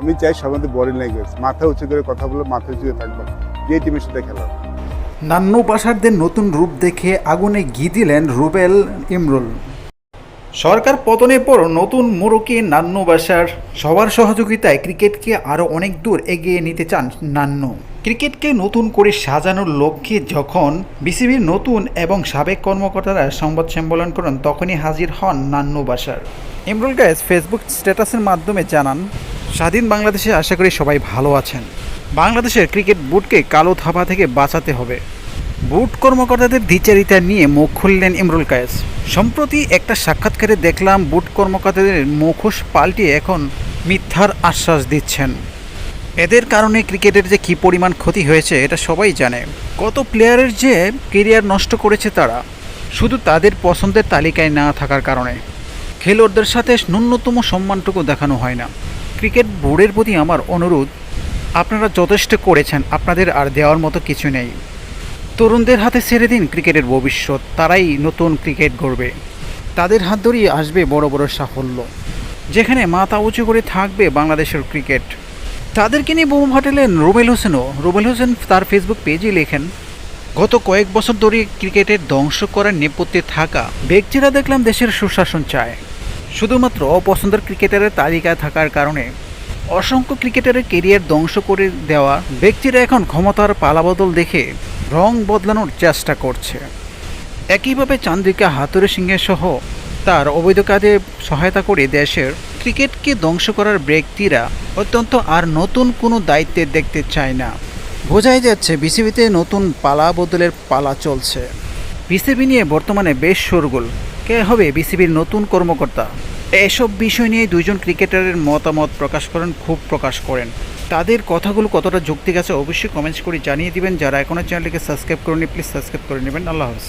আমি চাই সবার বডি ল্যাঙ্গুয়েজ মাথা উঁচু করে কথা বলে, মাথা উঁচু করে থাকব। যে টিমের সাথে খেলা। নান্নু বাসারদের নতুন রূপ দেখে আগুনে ঘি দিলেন রুবেল ইমরুল। সরকার পতনের পর নতুন মুরুকি নান্নু বাসার। সবার সহযোগিতায় ক্রিকেটকে আরও অনেক দূর এগিয়ে নিতে চান নান্নু। ক্রিকেটকে নতুন করে সাজানোর লক্ষ্যে যখন বিসিবির নতুন এবং সাবেক কর্মকর্তারা সংবাদ সম্মেলন করেন, তখনই হাজির হন নান্নু বাসার। ইমরুল গায়েস ফেসবুক স্ট্যাটাসের মাধ্যমে জানান স্বাধীন বাংলাদেশে আশা করি সবাই ভালো আছেন। বাংলাদেশের ক্রিকেট বোর্ডকে কালো থাবা থেকে বাঁচাতে হবে। বুট কর্মকর্তাদের দ্বিচারিতা নিয়ে মুখ খুললেন ইমরুল কায়েস। সম্প্রতি একটা সাক্ষাৎকারে দেখলাম বুট কর্মকর্তাদের মুখোশ পাল্টিয়ে এখন মিথ্যার আশ্বাস দিচ্ছেন। এদের কারণে ক্রিকেটের যে কী পরিমাণ ক্ষতি হয়েছে, এটা সবাই জানে। কত প্লেয়ারের যে কেরিয়ার নষ্ট করেছে তারা, শুধু তাদের পছন্দের তালিকায় না থাকার কারণে। খেলোয়াড়দের সাথে ন্যূনতম সম্মানটুকু দেখানো হয় না। ক্রিকেট বোর্ডের প্রতি আমার অনুরোধ, আপনারা যথেষ্ট করেছেন, আপনাদের আর দেওয়ার মতো কিছু নেই। তরুণদের হাতে ছেড়ে দিন ক্রিকেটের ভবিষ্যৎ, তারাই নতুন ক্রিকেট গড়বে। তাদের হাত ধরেই আসবে বড় বড় সাফল্য। যেখানে মাথা উঁচু করে থাকবে বাংলাদেশের ক্রিকেট। তাদেরকে নিয়ে বোমা ফাটালেন রুবেল হোসেনও। রুবেল হোসেন তার ফেসবুক পেজে লেখেন, গত কয়েক বছর ধরে ক্রিকেটের ধ্বংস করার নেপথ্যে থাকা ব্যক্তিরা দেখলাম দেশের সুশাসন চায়। শুধুমাত্র অপছন্দের ক্রিকেটারের তালিকায় থাকার কারণে অসংখ্য ক্রিকেটারের কেরিয়ার ধ্বংস করে দেওয়া ব্যক্তিরা এখন ক্ষমতার পালাবদল দেখে রং বদলানোর চেষ্টা করছে। একইভাবে চান্দ্রিকা হাতুরে সিংহের সহ তার অবৈধ কাজে সহায়তা করে দেশের ক্রিকেটকে ধ্বংস করার ব্যক্তিরা অত্যন্ত আর নতুন কোনো দায়িত্বে দেখতে চায় না। বোঝাই যাচ্ছে, বিসিবিতে নতুন পালা বদলের পালা চলছে। বিসিবি নিয়ে বর্তমানে বেশ শোরগোল। কে হবে বিসিবির নতুন কর্মকর্তা? এসব বিষয় নিয়ে দুইজন ক্রিকেটারের মতামত প্রকাশ করেন খুব প্রকাশ করেন। তাদের কথাগুলো কতটা যুক্তি আছে অবশ্যই কমেন্টস করে জানিয়ে দিবেন। যারা এখনও চ্যানেলটিকে সাবস্ক্রাইব করেনি প্লিজ সাবস্ক্রাইব করে নেবেন। আল্লাহ হাফিজ।